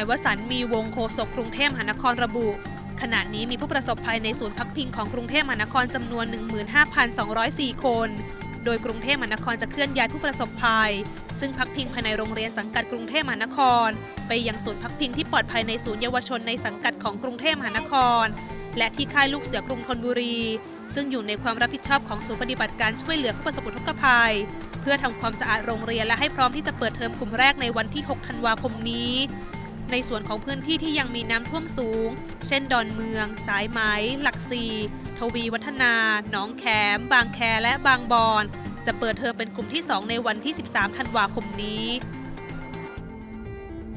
นายวสันมีวงโฆษกกรุงเทพมหานครระบุ ขณะนี้มีผู้ประสบภัยในศูนย์พักพิงของกรุงเทพมหานครจำนวน 15,204 คน โดยกรุงเทพมหานครจะเคลื่อนย้ายผู้ประสบภัย ซึ่งพักพิงภายในโรงเรียนสังกัดกรุงเทพมหานคร ไปยังศูนย์พักพิงที่ปลอดภัยในศูนย์เยาวชนในสังกัดของกรุงเทพมหานคร และที่ค่ายลูกเสือกรุงธนบุรี ซึ่งอยู่ในความรับผิดชอบของศูนย์ปฏิบัติการช่วยเหลือผู้ประสบอุทกภัยเพื่อทำความสะอาดโรงเรียนและให้พร้อมที่จะเปิดเทอมกลุ่มแรกในวันที่ 6 ธันวาคมนี้ ในส่วนของพื้นที่ที่ยังมีน้ำท่วมสูง เช่นดอนเมือง สายไหม หลักสี่ทวีวัฒนาหนองแขม บางแคและบางบอน จะเปิดเทอมเป็นกลุ่มที่ 2 ในวันที่ 13 ธันวาคมนี้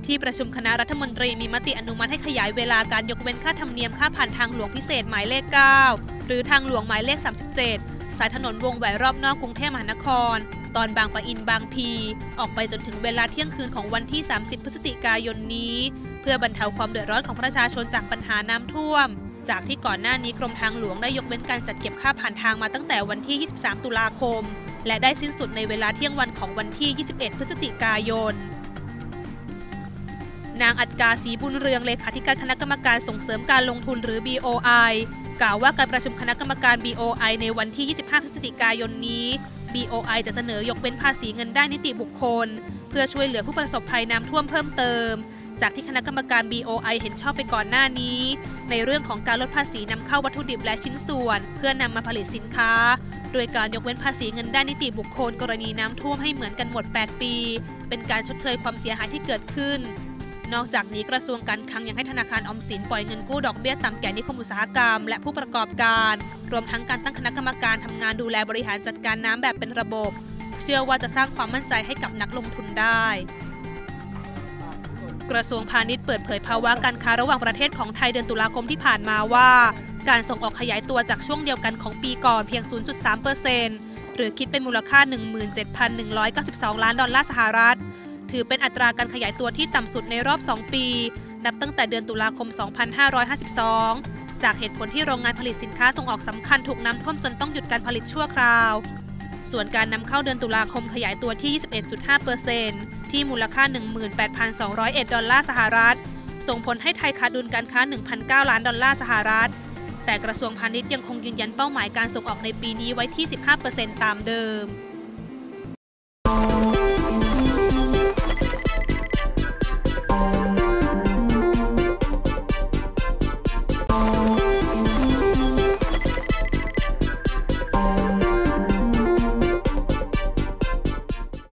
ที่ประชุมคณะรัฐมนตรีมีมติอนุมัติให้ขยายเวลาการยกเว้นค่าธรรมเนียมค่าผ่านทางหลวงพิเศษหมายเลข 9 หรือทางหลวงหมายเลข 37 สายถนนวงแหวนรอบนอกกรุงเทพมหานคร ตอนบางปะอินบางพี ออกไปจนถึงเวลาเที่ยงคืนของวันที่ 30 พฤศจิกายนนี้ เพื่อบรรเทาความเดือดร้อนของประชาชนจากปัญหาน้ำท่วม จากที่ก่อนหน้านี้กรมทางหลวงได้ยกเว้นการจัดเก็บค่าผ่านทางมาตั้งแต่วันที่ 23 ตุลาคม และได้สิ้นสุดในเวลาเที่ยงวันของวันที่ 21 พฤศจิกายนนางอัดกาศรีบุญเรืองเลขาธิการคณะกรรมการส่งเสริมการลงทุนหรือ BOI กล่าวว่าการประชุมคณะกรรมการ BOI ในวันที่ 25 พฤศจิกายนนี้ BOI จะเสนอยกเว้นภาษีเงินได้นิติบุคคล เพื่อช่วยเหลือผู้ประสบภัยน้ำท่วมเพิ่มเติม จากที่คณะกรรมการ BOI เห็นชอบไปก่อนหน้านี้ ในเรื่องของการลดภาษีนำเข้าวัตถุดิบและชิ้นส่วน เพื่อนำมาผลิตสินค้า โดยการยกเว้นภาษีเงินได้นิติบุคคล กรณีน้ำท่วมให้เหมือนกันหมด 8 ปี เป็นการชดเชยความเสียหายที่เกิดขึ้น นอกจากนี้กระทรวงการคลังยังให้ธนาคารออมสินปล่อยเงินกู้ดอกเบี้ยต่ำแก่นิคมอุตสาหกรรม และผู้ประกอบการ รวมทั้งการตั้งคณะกรรมการทำงานดูแลบริหารจัดการน้ำแบบเป็นระบบ เชื่อว่าจะสร้างความมั่นใจให้กับนักลงทุนได้ กระทรวงพาณิชย์เปิดเผยภาวะการค้าระหว่างประเทศของไทยเดือนตุลาคมที่ผ่านมาว่า การส่งออกขยายตัวจากช่วงเดียวกันของปีก่อนเพียง 0.3%หรือคิดเป็นมูลค่า 17,192 ล้านดอลลาร์สหรัฐ ถือเป็นอัตราการขยายตัวที่ต่ำสุดในรอบ 2 ปี นับตั้งแต่เดือนตุลาคม 2552 จากเหตุผลที่โรงงานผลิตสินค้าส่งออกสำคัญถูกน้ำท่วมจนต้องหยุดการผลิตชั่วคราว ส่วนการนำเข้าเดือนตุลาคมขยายตัวที่ 21.5%ที่มูลค่า 18,201 ดอลลาร์สหรัฐ ส่งผลให้ไทยขาดดุลการค้า 1,009 ล้านดอลลาร์สหรัฐ แต่กระทรวงพาณิชย์ยังคงยืนยันเป้าหมายการส่งออกในปีนี้ไว้ที่ 15%ตามเดิม